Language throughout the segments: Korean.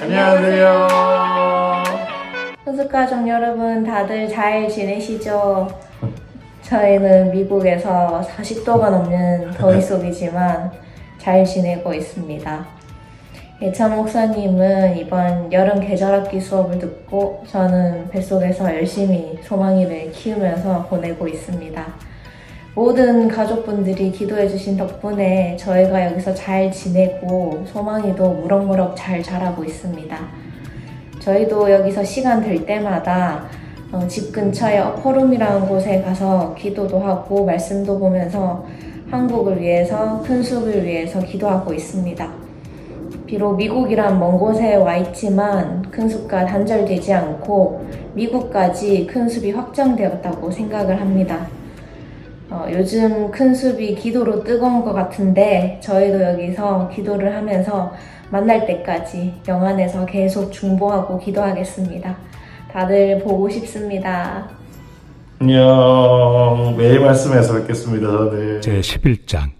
안녕하세요. 소속가족 여러분 다들 잘 지내시죠? 저희는 미국에서 40도가 넘는 더위 속이지만 잘 지내고 있습니다. 예찬 목사님은 이번 여름 계절학기 수업을 듣고 저는 뱃속에서 열심히 소망이를 키우면서 보내고 있습니다. 모든 가족분들이 기도해주신 덕분에 저희가 여기서 잘 지내고 소망이도 무럭무럭 잘 자라고 있습니다. 저희도 여기서 시간 될 때마다 어, 집 근처의 어퍼룸이라는 곳에 가서 기도도 하고 말씀도 보면서 한국을 위해서 큰 숲을 위해서 기도하고 있습니다. 비록 미국이란 먼 곳에 와 있지만 큰 숲과 단절되지 않고 미국까지 큰 숲이 확정되었다고 생각을 합니다. 어, 요즘 큰 숲이 기도로 뜨거운 것 같은데 저희도 여기서 기도를 하면서 만날 때까지 영안에서 계속 중보하고 기도하겠습니다. 다들 보고 싶습니다. 안녕. 매일 말씀에서 뵙겠습니다. 저는. 제 11장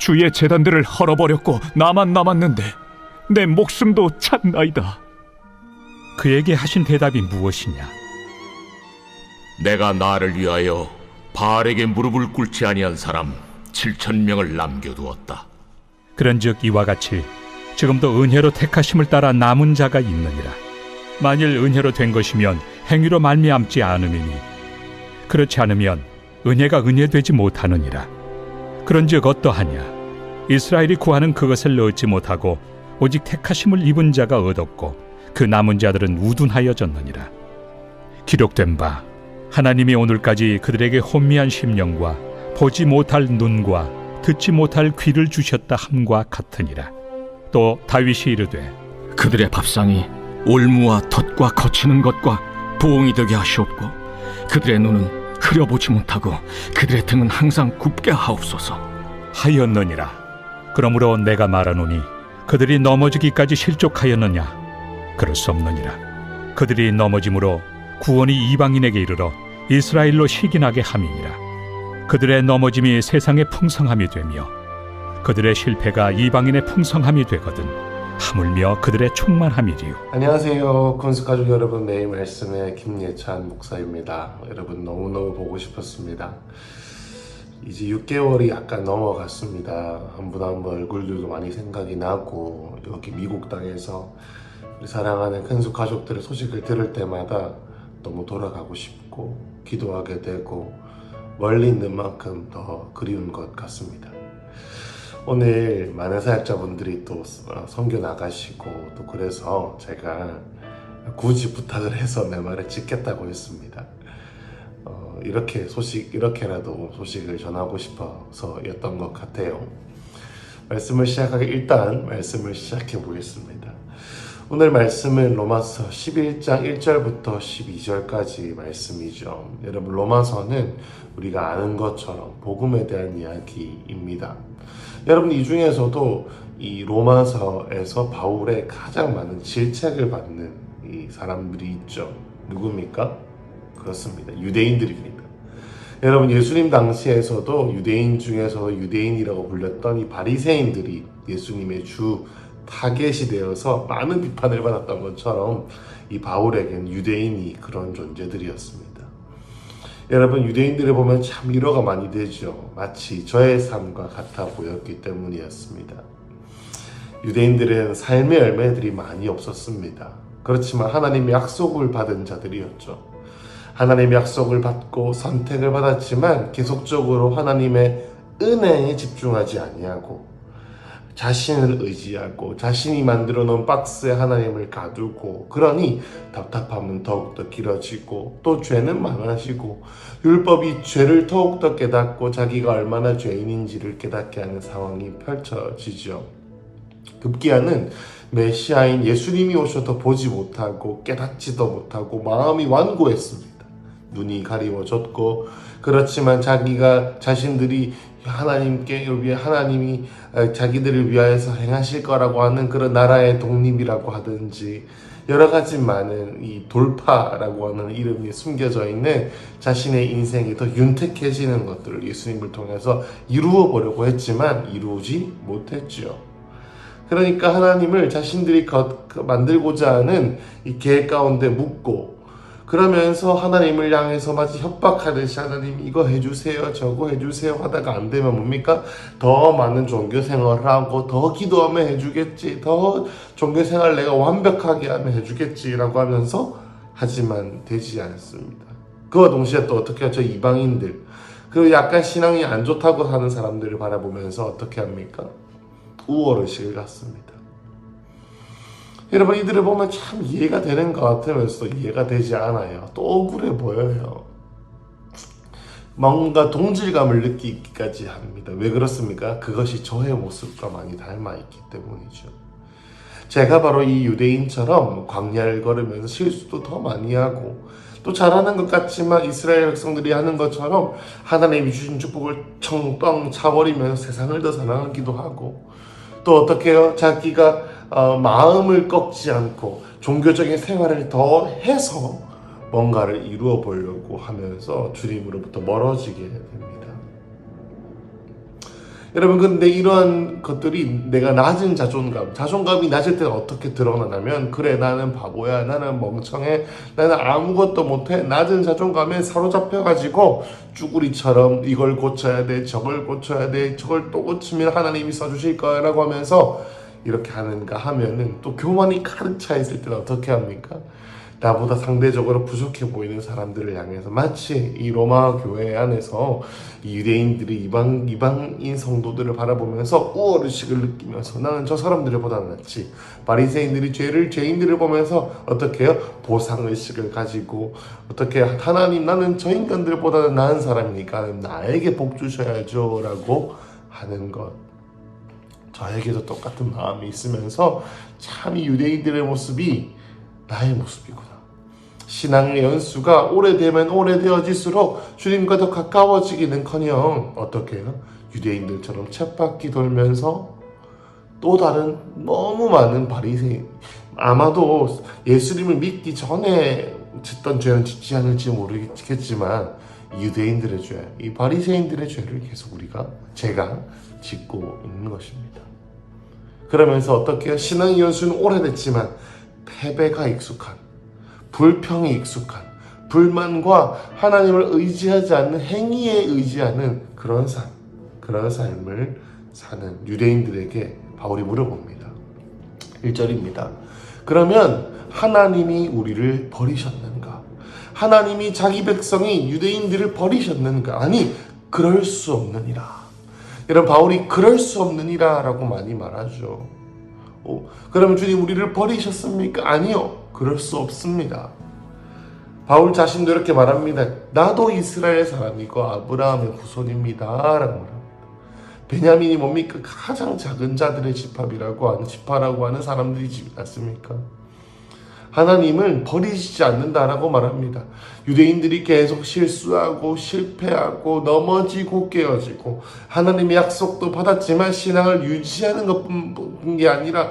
주의 재단들을 헐어버렸고 나만 남았는데 내 목숨도 찾나이다. 그에게 하신 대답이 무엇이냐? 내가 나를 위하여 바알에게 무릎을 꿇지 아니한 사람 7천 명을 남겨두었다. 그런즉 이와 같이 지금도 은혜로 택하심을 따라 남은 자가 있느니라. 만일 은혜로 된 것이면 행위로 말미암지 않음이니 그렇지 않으면 은혜가 은혜되지 못하느니라. 그런즉 어떠하냐? 이스라엘이 구하는 그것을 얻지 못하고 오직 택하심을 입은 자가 얻었고 그 남은 자들은 우둔하여졌느니라. 기록된 바 하나님이 오늘까지 그들에게 혼미한 심령과 보지 못할 눈과 듣지 못할 귀를 주셨다 함과 같으니라. 또 다윗이 이르되 그들의 밥상이 올무와 덫과 거치는 것과 부엉이 되게 하시옵고 그들의 눈은 흐려보지 못하고 그들의 등은 항상 굽게 하옵소서. 하였느니라. 그러므로 내가 말하노니 그들이 넘어지기까지 실족하였느냐? 그럴 수 없느니라. 그들이 넘어짐으로 구원이 이방인에게 이르러 이스라엘로 시긴하게 함이니라. 그들의 넘어짐이 세상의 풍성함이 되며 그들의 실패가 이방인의 풍성함이 되거든 하물며 그들의 충만함이리요. 안녕하세요. 군수 가족 여러분. 매일 말씀의 김예찬 목사입니다. 여러분 너무너무 보고 싶었습니다. 이제 6개월이 약간 넘어갔습니다. 한 분 한 분 얼굴들도 많이 생각이 나고 여기 미국 땅에서 우리 사랑하는 큰수 가족들의 소식을 들을 때마다 너무 돌아가고 싶고 기도하게 되고 멀리 있는 만큼 더 그리운 것 같습니다. 오늘 많은 사역자분들이 또 어, 선교 나가시고 또 그래서 제가 굳이 부탁을 해서 내 말을 찍겠다고 했습니다. 어, 이렇게 소식 이렇게라도 소식을 전하고 싶어서였던 것 같아요. 말씀을 시작하기 일단 말씀을 시작해 보겠습니다. 오늘 말씀은 로마서 11장 1절부터 12절까지 말씀이죠. 여러분 로마서는 우리가 아는 것처럼 복음에 대한 이야기입니다. 여러분 이 중에서도 이 로마서에서 바울의 가장 많은 질책을 받는 이 사람들이 있죠. 누굽니까? 그렇습니다. 유대인들입니다. 여러분 예수님 당시에서도 유대인 중에서 유대인이라고 불렸던 이 바리새인들이 예수님의 주 타겟이 되어서 많은 비판을 받았던 것처럼 이 바울에겐 유대인이 그런 존재들이었습니다. 여러분 유대인들을 보면 참 위로가 많이 되죠. 마치 저의 삶과 같아 보였기 때문이었습니다. 유대인들은 삶의 열매들이 많이 없었습니다. 그렇지만 하나님의 약속을 받은 자들이었죠. 하나님의 약속을 받고 선택을 받았지만 계속적으로 하나님의 은혜에 집중하지 아니하고 자신을 의지하고 자신이 만들어 놓은 박스에 하나님을 가두고 그러니 답답함은 더욱더 길어지고 또 죄는 많아지고 율법이 죄를 더욱더 깨닫고 자기가 얼마나 죄인인지를 깨닫게 하는 상황이 펼쳐지죠. 급기야는 메시아인 예수님이 오셔도 보지 못하고 깨닫지도 못하고 마음이 완고했습니다. 눈이 가리워졌고 그렇지만 자기가 자신들이 하나님께 위해 하나님이 어, 자기들을 위하여서 행하실 거라고 하는 그런 나라의 독립이라고 하든지 여러 가지 많은 이 돌파라고 하는 이름이 숨겨져 있는 자신의 인생이 더 윤택해지는 것들을 예수님을 통해서 이루어 보려고 했지만 이루지 못했지요. 그러니까 하나님을 자신들이 거- 그 만들고자 하는 이 계획 가운데 묻고 그러면서 하나님을 향해서 마치 협박하듯이 하나님 이거 해주세요 저거 해주세요 하다가 안 되면 뭡니까? 더 많은 종교 생활을 하고 더 기도하면 해주겠지 더 종교 생활 내가 완벽하게 하면 해주겠지라고 하면서 하지만 되지 않습니다. 그와 동시에 또 어떻게 하죠? 이방인들. 그 약간 신앙이 안 좋다고 하는 사람들을 바라보면서 어떻게 합니까? 우월 의식을 갖습니다. 여러분 이들을 보면 참 이해가 되는 것 같으면서도 이해가 되지 않아요. 또 억울해 보여요. 뭔가 동질감을 느끼기까지 합니다. 왜 그렇습니까? 그것이 저의 모습과 많이 닮아 있기 때문이죠. 제가 바로 이 유대인처럼 광야를 걸으면서 실수도 더 많이 하고 또 잘하는 것 같지만 이스라엘 백성들이 하는 것처럼 하나님이 주신 축복을 청뻥 차버리면서 세상을 더 사랑하기도 하고 또 어떻게 해요? 자기가 어, 마음을 꺾지 않고 종교적인 생활을 더 해서 뭔가를 이루어 보려고 하면서 주님으로부터 멀어지게 됩니다. 여러분 근데 이러한 것들이 내가 낮은 자존감, 자존감이 낮을 때는 어떻게 드러나냐면 그래 나는 바보야, 나는 멍청해, 나는 아무것도 못해, 낮은 자존감에 사로잡혀 가지고 쭈구리처럼 이걸 고쳐야 돼, 저걸 고쳐야 돼, 저걸 또 고치면 하나님이 써주실 거야라고 하면서 이렇게 하는가 하면은 또 교만이 가득 차 있을 때는 어떻게 합니까? 나보다 상대적으로 부족해 보이는 사람들을 향해서 마치 이 로마 교회 안에서 이 유대인들이 이방 이방인 성도들을 바라보면서 우월의식을 느끼면서 나는 저 사람들보다 낫지. 바리새인들이 죄를 죄인들을 보면서 어떻게 해요? 보상의식을 가지고 어떻게 하나님 나는 저 인간들보다 나은 사람이니까 나에게 복 주셔야죠 라고 하는 것. 저에게도 똑같은 마음이 있으면서 참 이 유대인들의 모습이 나의 모습이구나. 신앙의 연수가 오래되면 오래되어질수록 주님과 더 가까워지기는커녕 어떻게 해요? 유대인들처럼 쳇바퀴 돌면서 또 다른 너무 많은 바리새인 아마도 예수님을 믿기 전에 짓던 죄는 짓지 않을지 모르겠지만 유대인들의 죄, 이 바리새인들의 죄를 계속 우리가 제가 짓고 있는 것입니다. 그러면서 어떻게? 신앙의 연수는 오래됐지만 패배가 익숙한 불평이 익숙한 불만과 하나님을 의지하지 않는 행위에 의지하는 그런 삶, 그런 삶을 사는 유대인들에게 바울이 물어봅니다. 1절입니다. 그러면 하나님이 우리를 버리셨는가? 하나님이 자기 백성이 유대인들을 버리셨는가? 아니, 그럴 수 없느니라. 여러분, 바울이 그럴 수 없느니라라고 많이 말하죠. 어, 그러면 주님 우리를 버리셨습니까? 아니요. 그럴 수 없습니다. 바울 자신도 이렇게 말합니다. 나도 이스라엘 사람이고 아브라함의 후손입니다. 라고 말합니다. 베냐민이 뭡니까? 가장 작은 자들의 집합이라고 하는 집파라고 하는 사람들이지 않습니까? 하나님을 버리시지 않는다라고 말합니다. 유대인들이 계속 실수하고 실패하고 넘어지고 깨어지고 하나님의 약속도 받았지만 신앙을 유지하는 것뿐 게 아니라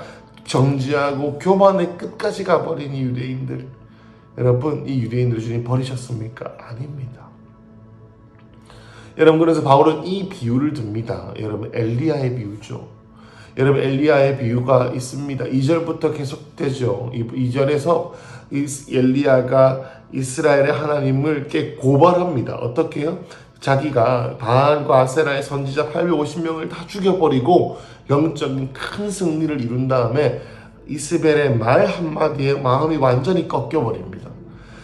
정지하고 교만의 끝까지 가버린 이 유대인들 여러분 이 유대인들 주님 버리셨습니까? 아닙니다. 여러분 그래서 바울은 이 비유를 듭니다. 여러분 엘리야의 비유죠. 여러분 엘리야의 비유가 있습니다. 2절부터 계속되죠. 2절에서 엘리야가 이스라엘의 하나님을 께 고발합니다. 어떻게 해요? 자기가 바알과 아세라의 선지자 850명을 다 죽여버리고 영적인 큰 승리를 이룬 다음에 이스벨의 말 한마디에 마음이 완전히 꺾여버립니다.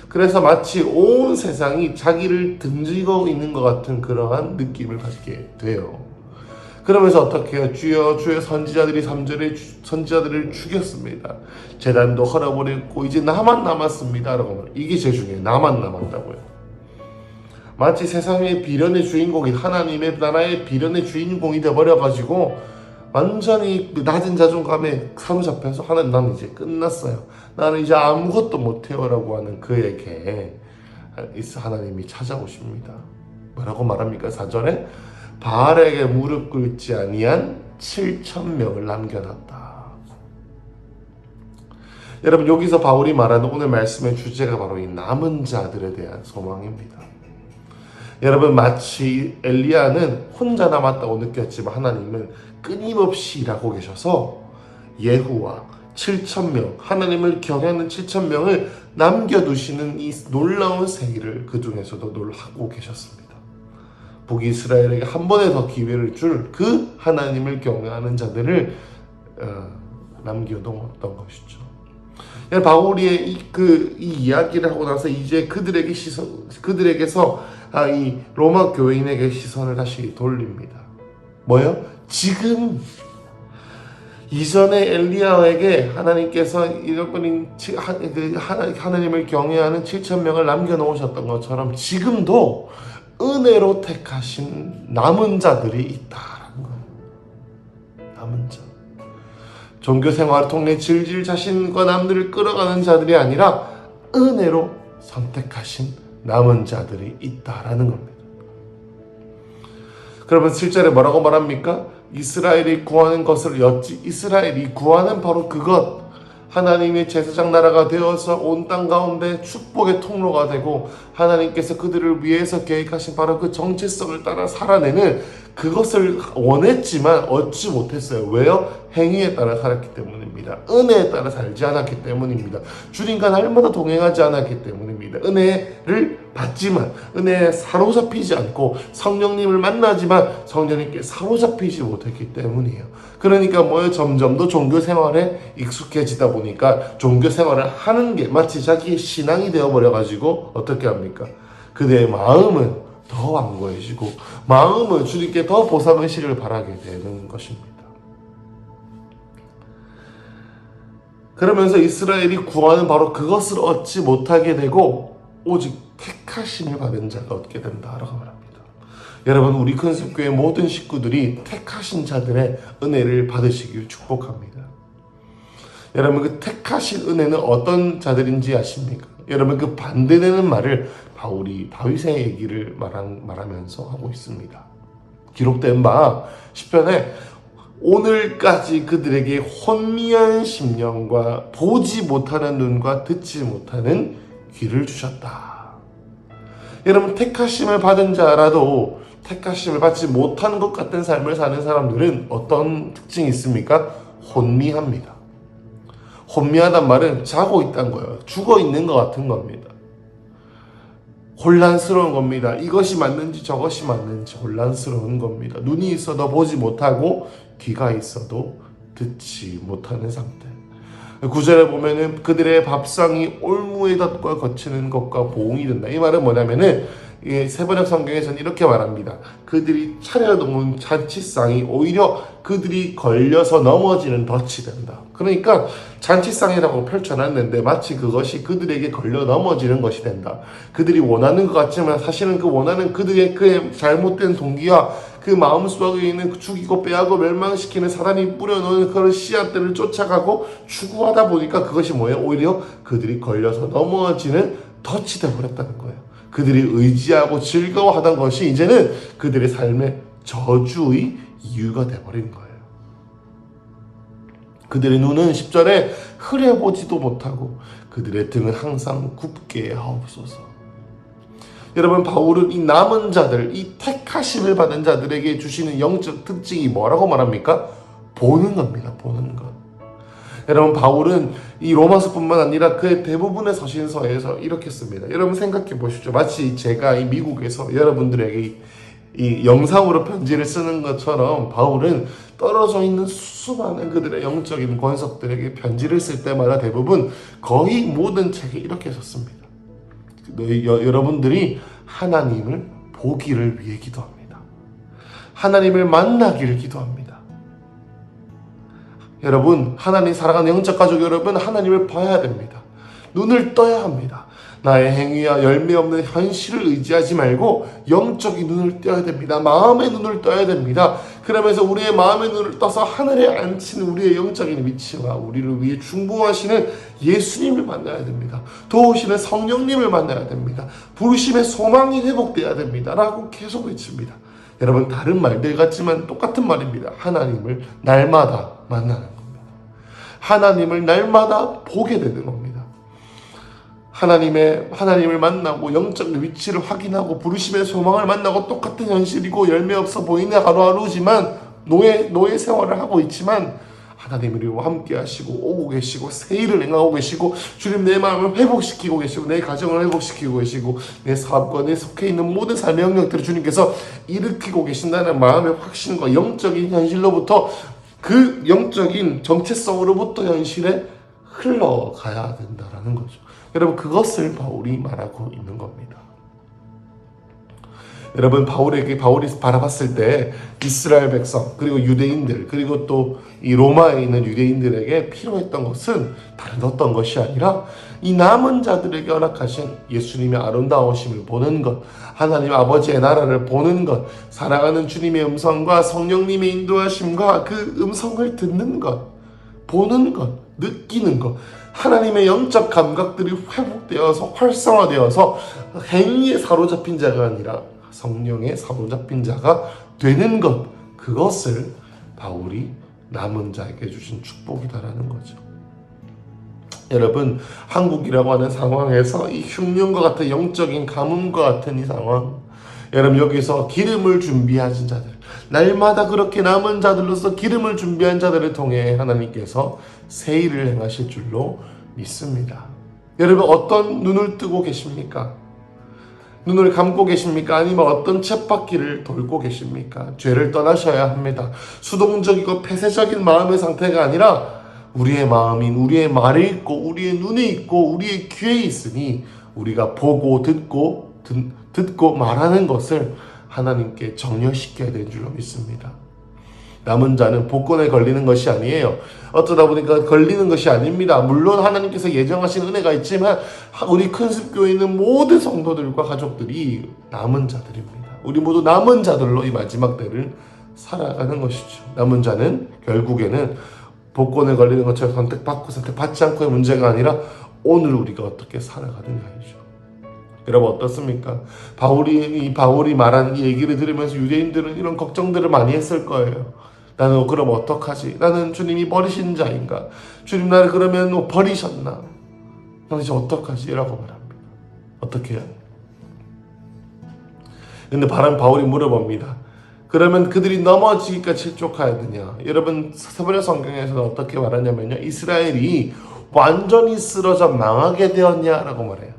그래서 마치 온 세상이 자기를 등지고 있는 것 같은 그러한 느낌을 갖게 돼요. 그러면서 어떻게 해요? 주여 주의 선지자들이 3절에 선지자들을 죽였습니다. 재단도 헐어버렸고 이제 나만 남았습니다. 라고 말 이게 제일 중요해요. 나만 남았다고요. 마치 세상의 비련의 주인공이 하나님의 나라의 비련의 주인공이 돼버려가지고 완전히 그 낮은 자존감에 사로잡혀서 하나님 나는 이제 끝났어요. 나는 이제 아무것도 못해요라고 하는 그에게 하나님이 찾아오십니다. 뭐라고 말합니까? 4절에 바알에게 무릎 꿇지 아니한 7천 명을 남겨놨다. 여러분 여기서 바울이 말하는 오늘 말씀의 주제가 바로 이 남은 자들에 대한 소망입니다. 여러분 마치 엘리야는 혼자 남았다고 느꼈지만 하나님은 끊임없이 일하고 계셔서 예후와 7천 명 하나님을 경외하는 7천 명을 남겨두시는 이 놀라운 세일을 그 중에서도 놀하고 계셨습니다. 북이스라엘에게 한 번에 더 기회를 줄 그 하나님을 경외하는 자들을 어, 남겨놓았던 것이죠. 예, 바울이 이, 그, 이 이야기를 하고 나서 이제 그들에게 시선, 그들에게서 아, 이 로마 교인에게 시선을 다시 돌립니다. 뭐요? 지금 이전에 엘리야에게 하나님께서 하- 그 하나, 하나님을 경외하는 7천 명을 남겨놓으셨던 것처럼 지금도 은혜로 택하신 남은 자들이 있다라는 거예요. 남은 자. 종교 생활을 통해 질질 자신과 남들을 끌어가는 자들이 아니라 은혜로 선택하신 남은 자들이 있다라는 겁니다. 그러면 7절에 뭐라고 말합니까? 이스라엘이 구하는 것을 여찌 이스라엘이 구하는 바로 그것 하나님의 제사장 나라가 되어서 온 땅 가운데 축복의 통로가 되고 하나님께서 그들을 위해서 계획하신 바로 그 정체성을 따라 살아내는 그것을 원했지만 얻지 못했어요. 왜요? 행위에 따라 살았기 때문입니다. 은혜에 따라 살지 않았기 때문입니다. 주님과 날마다 동행하지 않았기 때문입니다. 은혜를 받지만 은혜에 사로잡히지 않고 성령님을 만나지만 성령님께 사로잡히지 못했기 때문이에요. 그러니까 뭐예요? 점점 더 종교 생활에 익숙해지다 보니까 종교 생활을 하는 게 마치 자기의 신앙이 되어버려 가지고 어떻게 합니까? 그대의 마음은 더 완고해지고 마음은 주님께 더 보상의식을 바라게 되는 것입니다. 그러면서 이스라엘이 구하는 바로 그것을 얻지 못하게 되고 오직 택하심을 받은 자가 얻게 된다라고 말합니다. 여러분 우리 큰습교회 모든 식구들이 택하신 자들의 은혜를 받으시길 축복합니다. 여러분 그 택하신 은혜는 어떤 자들인지 아십니까? 여러분 그 반대되는 말을 바울이 다윗의 얘기를 말한, 말하면서 하고 있습니다. 기록된 바 10편에 오늘까지 그들에게 혼미한 심령과 보지 못하는 눈과 듣지 못하는 귀를 주셨다. 여러분 택하심을 받은 자라도 택하심을 받지 못하는 것 같은 삶을 사는 사람들은 어떤 특징이 있습니까? 혼미합니다. 혼미하단 말은 자고 있다는 거예요. 죽어 있는 것 같은 겁니다. 혼란스러운 겁니다. 이것이 맞는지 저것이 맞는지 혼란스러운 겁니다. 눈이 있어도 보지 못하고 귀가 있어도 듣지 못하는 상태. 구절에 보면은 그들의 밥상이 올무의 덫과 거치는 것과 보응이 된다. 이 말은 뭐냐면은 이 세번역 성경에서는 이렇게 말합니다. 그들이 차려놓은 잔치상이 오히려 그들이 걸려서 넘어지는 덫이 된다. 그러니까 잔치상이라고 펼쳐놨는데 마치 그것이 그들에게 걸려 넘어지는 것이 된다. 그들이 원하는 것 같지만 사실은 그 원하는 그들의 그 잘못된 동기와 그 마음속에 있는 그 죽이고 빼하고 멸망시키는 사단이 뿌려놓은 그런 씨앗들을 쫓아가고 추구하다 보니까 그것이 뭐예요? 오히려 그들이 걸려서 넘어지는 덫이 되어버렸다는 거예요. 그들이 의지하고 즐거워하던 것이 이제는 그들의 삶의 저주의 이유가 되어버린 거예요. 그들의 눈은 10절에 흐려보지도 못하고 그들의 등은 항상 굽게 하옵소서. 여러분 바울은 이 남은 자들, 이 택하심을 받은 자들에게 주시는 영적 특징이 뭐라고 말합니까? 보는 겁니다. 보는 것. 여러분 바울은 이 로마서뿐만 아니라 그의 대부분의 서신서에서 이렇게 씁니다. 여러분 생각해 보십시오. 마치 제가 이 미국에서 여러분들에게 이, 이 영상으로 편지를 쓰는 것처럼 바울은 떨어져 있는 수많은 그들의 영적인 권석들에게 편지를 쓸 때마다 대부분 거의 모든 책에 이렇게 썼습니다. 여러분들이 하나님을 보기를 위해 기도합니다. 하나님을 만나기를 기도합니다. 여러분, 하나님 사랑하는 영적 가족 여러분, 하나님을 봐야 됩니다. 눈을 떠야 합니다. 나의 행위와 열매 없는 현실을 의지하지 말고 영적인 눈을 떠야 됩니다. 마음의 눈을 떠야 됩니다. 그러면서 우리의 마음의 눈을 떠서 하늘에 앉힌 우리의 영적인 위치와 우리를 위해 중보하시는 예수님을 만나야 됩니다. 도우시는 성령님을 만나야 됩니다. 부르심의 소망이 회복돼야 됩니다. 라고 계속 외칩니다. 여러분 다른 말들 같지만 똑같은 말입니다. 하나님을 날마다 만나는. 하나님을 날마다 보게 되는 겁니다. 하나님의 하나님을 만나고 영적 위치를 확인하고 부르심의 소망을 만나고 똑같은 현실이고 열매 없어 보이는 하루하루지만 노예 노예 생활을 하고 있지만 하나님이 우리와 함께 하시고 오고 계시고 새 일을 행하고 계시고 주님 내 마음을 회복시키고 계시고 내 가정을 회복시키고 계시고 내 사업과 내 속해 있는 모든 삶의 영역들을 주님께서 일으키고 계신다는 마음의 확신과 영적인 현실로부터 그 영적인 정체성으로부터 현실에 흘러가야 된다라는 거죠. 여러분 그것을 바울이 말하고 있는 겁니다. 여러분 바울에게 바울이 바라봤을 때 이스라엘 백성 그리고 유대인들 그리고 또 이 로마에 있는 유대인들에게 필요했던 것은 다른 어떤 것이 아니라 이 남은 자들에게 허락하신 예수님의 아름다우심을 보는 것 하나님 아버지의 나라를 보는 것 살아가는 주님의 음성과 성령님의 인도하심과 그 음성을 듣는 것 보는 것 느끼는 것 하나님의 영적 감각들이 회복되어서 활성화되어서 행위에 사로잡힌 자가 아니라 성령에 사로잡힌 자가 되는 것 그것을 바울이 남은 자에게 주신 축복이다라는 거죠. 여러분 한국이라고 하는 상황에서 이 흉년과 같은 영적인 가뭄과 같은 이 상황 여러분 여기서 기름을 준비하신 자들 날마다 그렇게 남은 자들로서 기름을 준비한 자들을 통해 하나님께서 새 일을 행하실 줄로 믿습니다. 여러분 어떤 눈을 뜨고 계십니까? 눈을 감고 계십니까? 아니면 어떤 쳇바퀴를 돌고 계십니까? 죄를 떠나셔야 합니다. 수동적이고 폐쇄적인 마음의 상태가 아니라 우리의 마음인 우리의 말에 있고 우리의 눈에 있고 우리의 귀에 있으니 우리가 보고 듣고 듣, 듣고 말하는 것을 하나님께 정렬시켜야 줄로 믿습니다. 남은 자는 복권에 걸리는 것이 아니에요. 어쩌다 보니까 걸리는 것이 아닙니다. 물론 하나님께서 예정하신 은혜가 있지만 우리 큰습교에 있는 모든 성도들과 가족들이 남은 자들입니다. 우리 모두 남은 자들로 이 마지막 때를 살아가는 것이죠. 남은 자는 결국에는 복권에 걸리는 것처럼 선택받고 선택받지 않고의 문제가 아니라 오늘 우리가 어떻게 살아가느냐이죠. 여러분 어떻습니까? 바울이 이 바울이 말한 이 얘기를 들으면서 유대인들은 이런 걱정들을 많이 했을 거예요. 나는 그럼 어떡하지? 나는 주님이 버리신 자인가? 주님 나를 그러면 뭐 버리셨나? 나는 이제 어떡하지? 라고 말합니다. 어떻게 돼? 근데 바람 바울이 물어봅니다. 그러면 그들이 넘어지기까지 실족해야 되냐? 여러분 세번의 성경에서는 어떻게 말하냐면요. 이스라엘이 완전히 쓰러져 망하게 되었냐라고 말해요.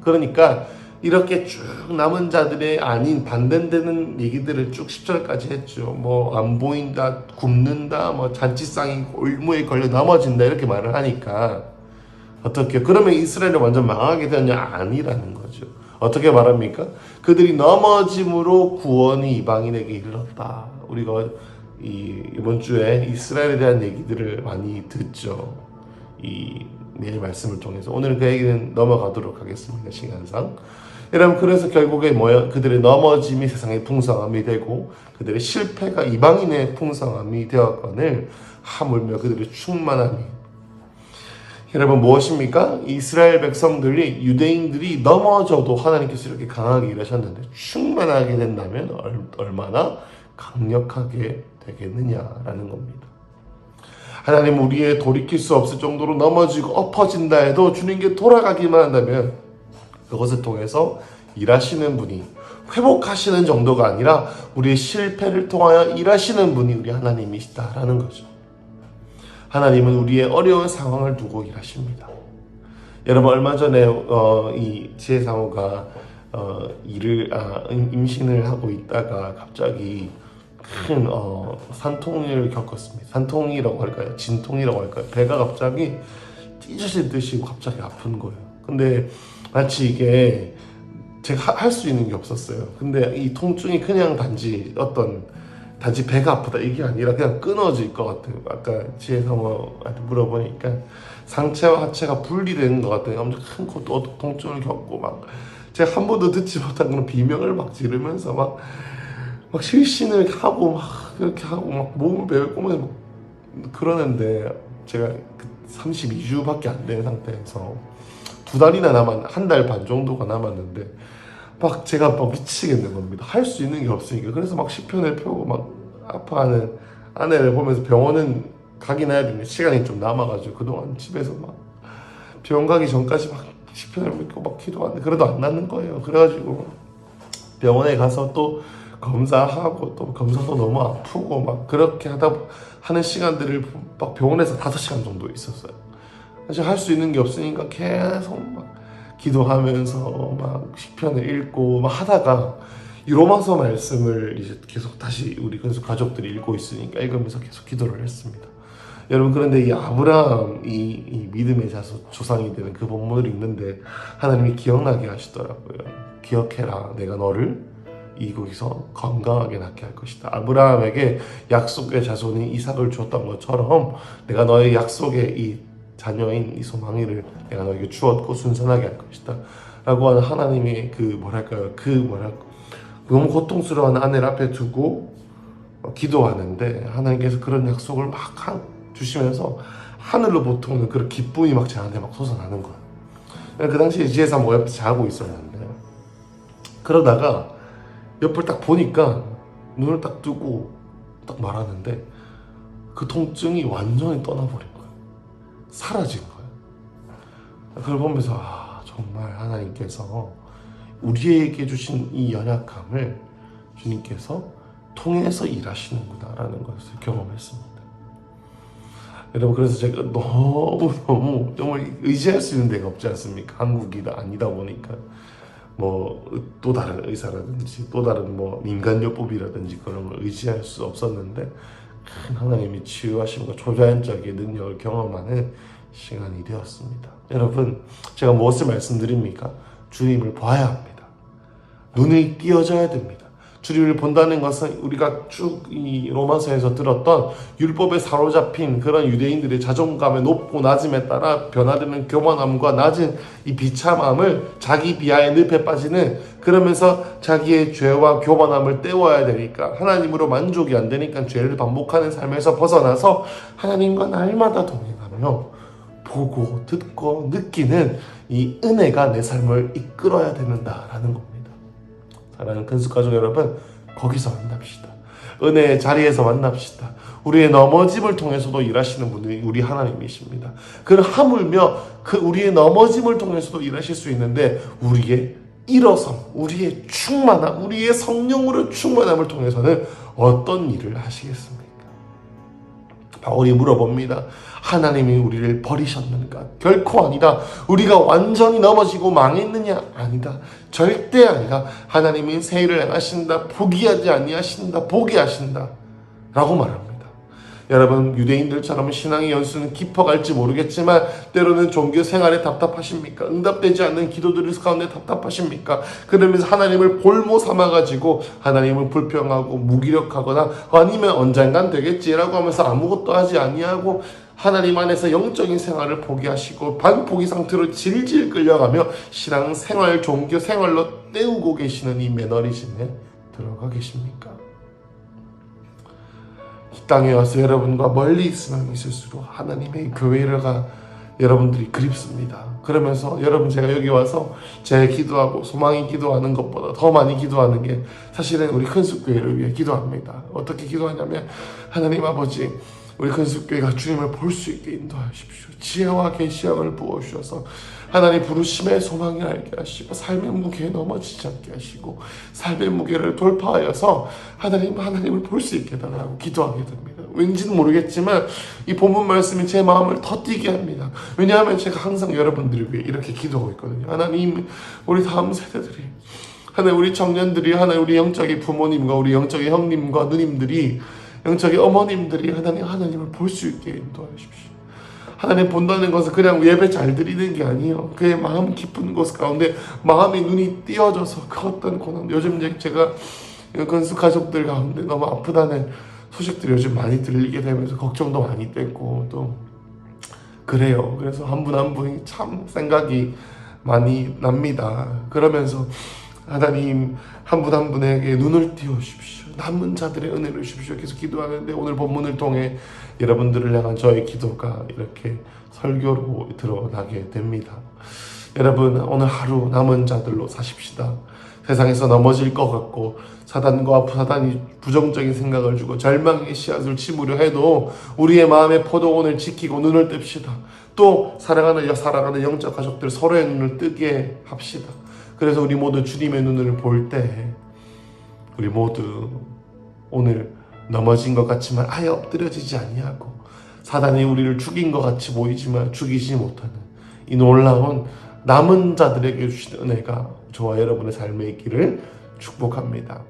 그러니까 이렇게 쭉 남은 자들의 아닌 반대되는 얘기들을 쭉 10절까지 했죠. 뭐 안 보인다, 굽는다, 뭐 잔치상이 올무에 걸려 넘어진다 이렇게 말을 하니까 어떻게 그러면 이스라엘이 완전 망하게 되었냐 아니라는 거죠. 어떻게 말합니까? 그들이 넘어짐으로 구원이 이방인에게 이르렀다. 우리가 이 이번 주에 이스라엘에 대한 얘기들을 많이 듣죠. 이 내일 말씀을 통해서 오늘 그 얘기는 넘어가도록 하겠습니다. 시간상. 여러분 그래서 결국에 뭐야 그들의 넘어짐이 세상의 풍성함이 되고 그들의 실패가 이방인의 풍성함이 되었거늘 하물며 그들의 충만함이 여러분 무엇입니까? 이스라엘 백성들이 유대인들이 넘어져도 하나님께서 이렇게 강하게 일하셨는데 충만하게 된다면 얼, 얼마나 강력하게 되겠느냐라는 겁니다. 하나님 우리의 돌이킬 수 없을 정도로 넘어지고 엎어진다 해도 주님께 돌아가기만 한다면 그것을 통해서 일하시는 분이 회복하시는 정도가 아니라 우리의 실패를 통하여 일하시는 분이 우리 하나님이시다라는 거죠. 하나님은 우리의 어려운 상황을 두고 일하십니다. 여러분 얼마 전에 어, 이 지혜상호가 어, 일을 아, 임- 임신을 하고 있다가 갑자기 큰 어, 산통을 겪었습니다. 산통이라고 할까요? 진통이라고 할까요? 배가 갑자기 찢어질 듯이 갑자기 아픈 거예요. 근데 마치 이게 제가 할 수 있는 게 없었어요. 근데 이 통증이 그냥 단지 어떤 단지 배가 아프다 이게 아니라 그냥 끊어질 것 같아요. 아까 지혜성어한테 물어보니까 상체와 하체가 분리되는 것 같아요. 엄청 큰 고통, 통증을 겪고 막 제가 한 번도 듣지 못한 그런 비명을 막 지르면서 막, 막 실신을 하고 막 그렇게 하고 막 몸을 메꾸면서 막 그러는데 제가 그 32주밖에 안 된 상태에서 두 달이나 남았 한 달 반 정도가 남았는데 막 제가 막 미치겠는 겁니다. 할 수 있는 게 없으니까 그래서 막 시편을 펴고 막 아파하는 아내를 보면서 병원은 가긴 해야 되는데 시간이 좀 남아가지고 그동안 집에서 막 병원 가기 전까지 막 시편을 믿고 막 기도하는데 그래도 안 낫는 거예요. 그래가지고 병원에 가서 또 검사하고 또 검사도 너무 아프고 막 그렇게 하다 하는 시간들을 막 병원에서 다섯 시간 정도 있었어요. 사실 할 수 있는 게 없으니까 계속 막 기도하면서 막 시편을 읽고 막 하다가 이 로마서 말씀을 이제 계속 다시 우리 그래서 가족들이 읽고 있으니까 읽으면서 계속 기도를 했습니다. 여러분 그런데 이 아브라함 이, 이 믿음의 자손 조상이 되는 그 본문을 읽는데 하나님이 기억나게 하시더라고요. 기억해라, 내가 너를 이곳에서 건강하게 낳게 할 것이다. 아브라함에게 약속의 자손인 이삭을 주었던 것처럼 내가 너의 약속의 이 자녀인 이 소망이를 내가 너에게 주었고 순산하게 할 것이다. 라고 하는 하나님의 그 뭐랄까요, 그 뭐랄까 너무 고통스러운 아내를 앞에 두고 어, 기도하는데 하나님께서 그런 약속을 막 하- 주시면서 하늘로부터 오는 그런 기쁨이 막 저한테 막 솟아나는 거예요. 그 당시에 지혜사 모 옆에 자고 있었는데 그러다가 옆을 딱 보니까 눈을 딱 뜨고 딱 말하는데 그 통증이 완전히 거예요. 사라진 거예요. 그걸 보면서 아 정말 하나님께서 우리에게 주신 이 연약함을 주님께서 통해서 일하시는구나라는 것을 경험했습니다. 여러분 그래서 제가 너무 너무 정말 의지할 수 있는 데가 없지 않습니까? 한국이다 아니다 보니까 뭐 또 다른 의사라든지 또 다른 뭐 민간요법이라든지 그런 걸 의지할 수 없었는데 큰 하나님의 치유하심과 초자연적인 능력을 경험하는 시간이 되었습니다. 여러분 제가 무엇을 말씀드립니까? 주님을 봐야 합니다. 눈이 띄어져야 됩니다. 주님을 본다는 것은 우리가 쭉 이 로마서에서 들었던 율법에 사로잡힌 그런 유대인들의 자존감의 높고 낮음에 따라 변화되는 교만함과 낮은 이 비참함을 자기 비하의 늪에 빠지는 그러면서 자기의 죄와 교만함을 때워야 되니까 하나님으로 만족이 안 되니까 죄를 반복하는 삶에서 벗어나서 하나님과 날마다 동행하며 보고 듣고 느끼는 이 은혜가 내 삶을 이끌어야 되는다라는 겁니다. 사랑하는 큰숙 가족 여러분 거기서 만납시다. 은혜의 자리에서 만납시다. 우리의 넘어짐을 통해서도 일하시는 분이 우리 하나님이십니다. 그 하물며 그 우리의 넘어짐을 통해서도 일하실 수 있는데 우리의 일어섬, 우리의 충만함, 우리의 성령으로 충만함을 통해서는 어떤 일을 하시겠습니까? 바울이 물어봅니다. 하나님이 우리를 버리셨는가? 결코 아니다. 우리가 완전히 넘어지고 망했느냐? 아니다. 절대 아니다. 하나님이 새 일을 행하신다. 포기하지 아니하신다. 포기하신다. 라고 말합니다. 여러분 유대인들처럼 신앙의 연수는 깊어갈지 모르겠지만 때로는 종교 생활에 답답하십니까? 응답되지 않는 기도들 가운데 답답하십니까? 그러면서 하나님을 볼모 삼아 가지고 하나님을 불평하고 무기력하거나 아니면 언젠간 되겠지라고 하면서 아무것도 하지 아니하고 하나님 안에서 영적인 생활을 포기하시고 반포기 상태로 질질 끌려가며 신앙 생활, 종교 생활로 때우고 계시는 이 매너리즘에 들어가 계십니까? 이 땅에 와서 여러분과 멀리 있으면 있을수록 하나님의 교회가 여러분들이 그립습니다. 그러면서 여러분 제가 여기 와서 제 기도하고 소망이 기도하는 것보다 더 많이 기도하는 게 사실은 우리 큰숙교회를 위해 기도합니다. 어떻게 기도하냐면 하나님 아버지 우리 큰숙교회가 주님을 볼 수 있게 인도하십시오. 지혜와 계시함을 부어 주셔서 하나님 부르심의 소망을 알게 하시고 삶의 무게에 넘어지지 않게 하시고 삶의 무게를 돌파하여서 하나님 하나님을 볼 수 있게 달라고 기도하게 됩니다. 왠지는 모르겠지만 이 본문 말씀이 제 마음을 더 뛰게 합니다. 왜냐하면 제가 항상 여러분들을 위해 이렇게 기도하고 있거든요. 하나님 우리 다음 세대들이 하나님 우리 청년들이 하나님 우리 영적인 부모님과 우리 영적인 형님과 누님들이 영적인 어머님들이 하나님 하나님을 볼 수 있게 인도하십시오. 하나님 본다는 것은 그냥 예배 잘 드리는 게 아니에요. 그의 마음 깊은 곳 가운데 마음의 눈이 띄어져서 그 어떤 고난 요즘 제가 건수 가족들 가운데 너무 아프다는 소식들이 요즘 많이 들리게 되면서 걱정도 많이 됐고 또 그래요. 그래서 한 분 한 분이 참 생각이 많이 납니다. 그러면서 하나님 한 분한 분에게 눈을 띄우십시오. 남은 자들의 은혜를 주십시오. 계속 기도하는데 오늘 본문을 통해 여러분들을 향한 저의 기도가 이렇게 설교로 드러나게 됩니다. 여러분 오늘 하루 남은 자들로 사십시다. 세상에서 넘어질 것 같고 사단과 사단이 부정적인 생각을 주고 절망의 씨앗을 심으려 해도 우리의 마음의 포도원을 지키고 눈을 뜹시다. 또 사랑하는 사랑하는 영적 가족들 서로의 눈을 뜨게 합시다. 그래서 우리 모두 주님의 눈을 볼 때 우리 모두 오늘 넘어진 것 같지만 아예 엎드려지지 아니하고 사단이 우리를 죽인 것 같이 보이지만 죽이지 못하는 이 놀라운 남은 자들에게 주신 은혜가 저와 여러분의 삶에 있기를 축복합니다.